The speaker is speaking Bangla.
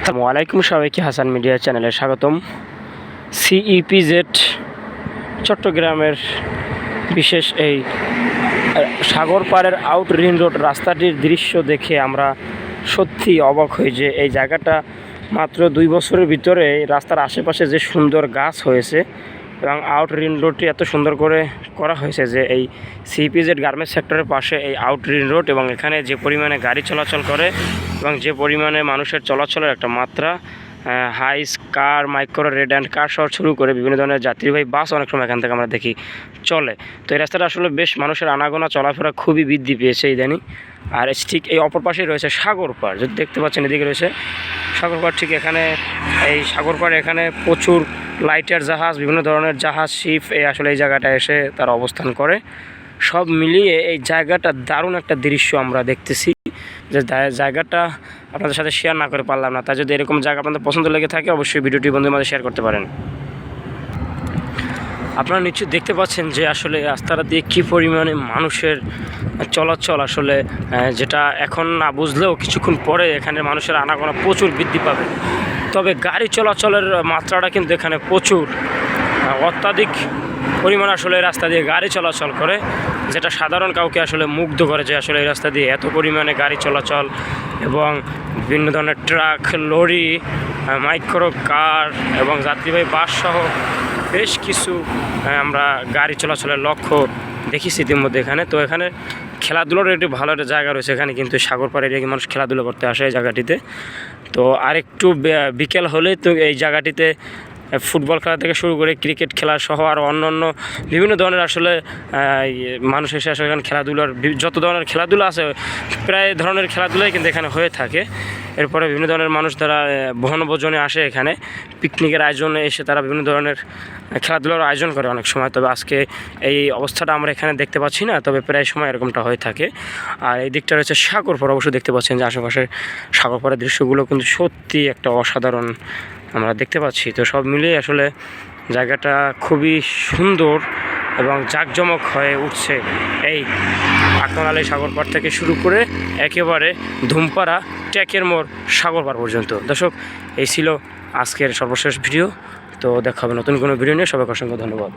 আসসালামু আলাইকুম, সবাইকে হাসান মিডিয়া চ্যানেলে স্বাগতম। সিইপিজেড চট্টগ্রামের বিশেষ এই সাগর পাড়ের আউট রিং রোড রাস্তাটির দৃশ্য দেখে আমরা সত্যি অবাক হই যে এই জায়গাটা মাত্র দুই বছরের ভিতরে রাস্তার আশেপাশে যে সুন্দর গাছ হয়েছে এবং আউট রিং রোডটি এত সুন্দর করে করা হয়েছে যে এই সিপিজেড গার্মেন্টস সেক্টরের পাশে এই আউট রিং রোড এবং এখানে যে পরিমাণে গাড়ি চলাচল করে এবং যে পরিমাণে মানুষের চলাচলের একটা মাত্রা Hiace car micro red and car সহ শুরু করে বিভিন্ন ধরনের যাত্রীবাহী বাস অনেক সময় এখান থেকে আমরা দেখি চলে। তো এই রাস্তাটা আসলে বেশ মানুষের আনাগোনা, চলাফেরা খুবই বৃদ্ধি পেয়েছে ইদানিং। আর ঠিক এই অপর পাশেই রয়েছে সাগর পাড় যদি দেখতে পাচ্ছেন, এদিকে রয়েছে সাগর পাড় ঠিক এখানে, এই সাগরপাড় এখানে প্রচুর লাইটার জাহাজ, বিভিন্ন ধরনের জাহাজ শিপ এই আসলে এই জায়গাটা এসে তার অবস্থান করে। সব মিলিয়ে এই জায়গাটা দারুণ একটা দৃশ্য আমরা দেখতেছি, যে জায়গাটা আপনাদের সাথে শেয়ার না করে পারলাম না। তাই যদি এরকম জায়গা আপনাদের পছন্দ লেগে থাকে, অবশ্যই ভিডিওটি বন্ধুর মাঝে শেয়ার করতে পারেন। আপনারা নিশ্চয়ই দেখতে পাচ্ছেন যে আসলে রাস্তাটা দিয়ে কী পরিমাণে মানুষের চলাচল আসলে যেটা এখন না বুঝলেও কিছুক্ষণ পরে এখানে মানুষের আনাগোনা প্রচুর বৃদ্ধি পাবে। তবে গাড়ি চলাচলের মাত্রাটা কিন্তু এখানে প্রচুর। অত্যাধিক পরিমাণ আসলে রাস্তা দিয়ে গাড়ি চলাচল করে, যেটা সাধারণ কাউকে আসলে মুগ্ধ করে যে আসলে এই রাস্তা দিয়ে এত পরিমাণে গাড়ি চলাচল এবং বিভিন্ন ধরনের ট্রাক, লরি মাইক্রো কার এবং যাত্রীবাহী বাস সহ বেশ কিছু আমরা গাড়ি চলাচলের লক্ষ্য দেখেছি ইতিমধ্যে এখানে। তো এখানে খেলাধুলোর একটি ভালো একটা জায়গা রয়েছে এখানে কিন্তু সাগর পাড়ে মানুষ খেলাধুলো করতে আসে এই জায়গাটিতে। তো আরেকটু বিকেল হলে তো এই জায়গাটিতে ফুটবল খেলা থেকে শুরু করে ক্রিকেট খেলা সহ আর অন্য অন্য বিভিন্ন ধরনের আসলে ইয়ে, মানুষ এসে আসলে এখানে খেলাধুলার যত ধরনের খেলাধুলা আছে প্রায় ধরনের খেলাধুলাই কিন্তু এখানে হয়ে থাকে। এরপরে বিভিন্ন ধরনের মানুষ তারা আহ, বনভোজনে আসে এখানে। পিকনিকের আয়োজনে এসে তারা বিভিন্ন ধরনের খেলাধুলার আয়োজন করে অনেক সময়। তবে আজকে এই অবস্থাটা আমরা এখানে দেখতে পাচ্ছি না তবে প্রায় সময় এরকমটা হয়ে থাকে। আর এই দিকটা রয়েছে সাগর পর অবশ্যই দেখতে পাচ্ছেন যে আশেপাশের সাগর পরের দৃশ্যগুলো কিন্তু সত্যি একটা অসাধারণ আমরা দেখতে পাচ্ছি। তো সব মিলিয়ে আসলে জায়গাটা খুবই সুন্দর এবং জাঁকজমক হয়ে উঠছে। এই আকনালী সাগর পাড় থেকে শুরু করে একেবারে ধুমপাড়া ট্যাকের মোর সাগর পাড় পর্যন্ত। দর্শক, এই ছিল আজকের সর্বশেষ ভিডিও। তো দেখা হবে নতুন কোনো ভিডিও নিয়ে। সবাইকে অসংখ্য ধন্যবাদ।